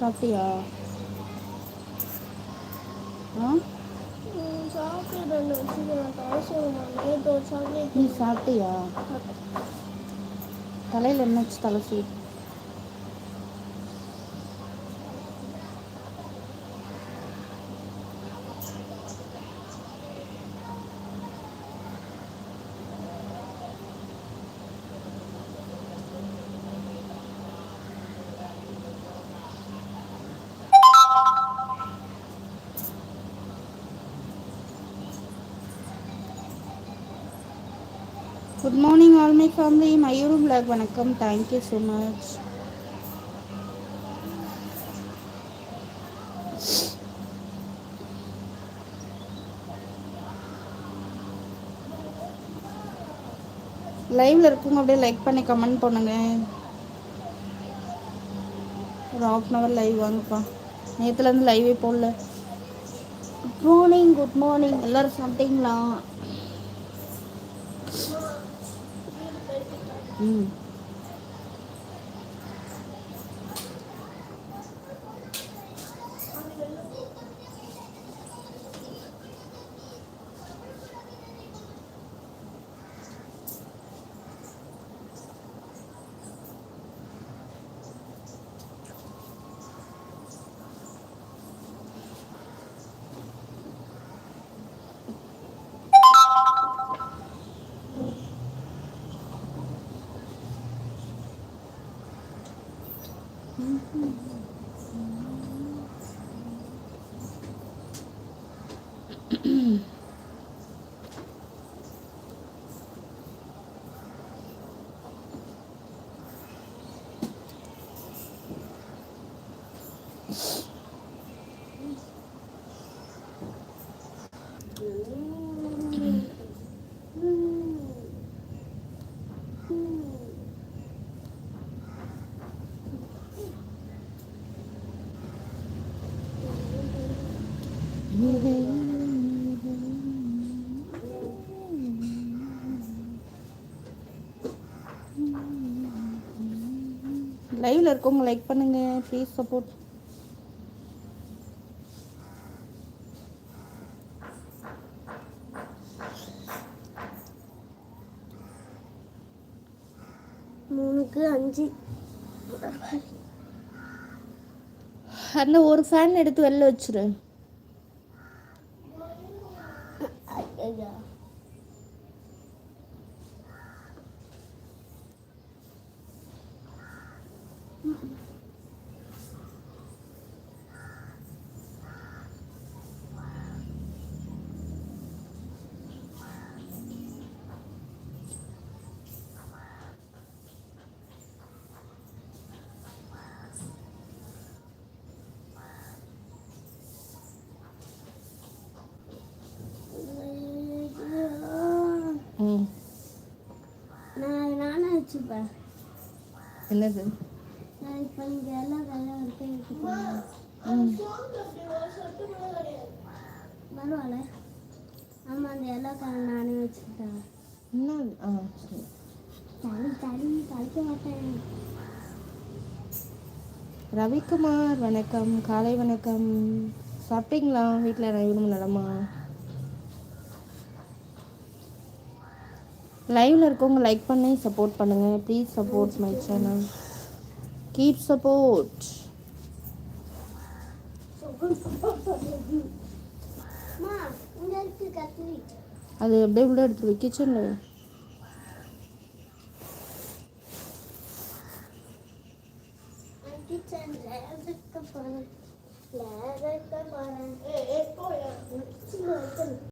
சாப்பிட்டியா? நீ சாப்பிட்டியா? தலையில் என்னாச்சு தலை சீ good morning all my family மயூரும் பிளாக் வணக்கம். தேங்க்யூ ஸோ மச் லைவ்ல இருக்கவங்க அப்படியே லைக் பண்ணி கமெண்ட் பண்ணுங்க. ஒரு ஹாஃப் அன் ஹவர் லைவ் வாங்கப்பா. நேற்றுலேருந்து லைவே போடல. குட் மார்னிங் குட் மார்னிங் எல்லோரும் சாப்பிட்டீங்களா? ம் 嗯。嗯嗯 லைவ்ல இருக்கவங்க லைக் பண்ணுங்க ப்ளீஸ் சப்போர்ட் மூணுக்கு அஞ்சு. அந்த ஒரு ஃபேன் எடுத்து வெளில வச்சிரு. ஐயா ம் நான் நானே வச்சுப்பேன் என்னது? நான் இப்போ இங்கே எல்லாம் ம் பரவாயில்ல ஆமாம் அந்த எல்லா கலர் நானே வச்சுக்கிட்டேன் என்ன ஆ சரி. தனி தனி கழிக்க மாட்டேன். ரவிக்குமார் வணக்கம். காலை வணக்கம். சாப்பிட்டீங்களா? வீட்டில் அனைவரும் நலமா லைவ்ல இருக்கவங்க லைக் பண்ணி சப்போர்ட் பண்ணுங்க. Please support my channel keep support அது அப்படியே உள்ள எடுத்து கிச்சனில் கிச்சனில்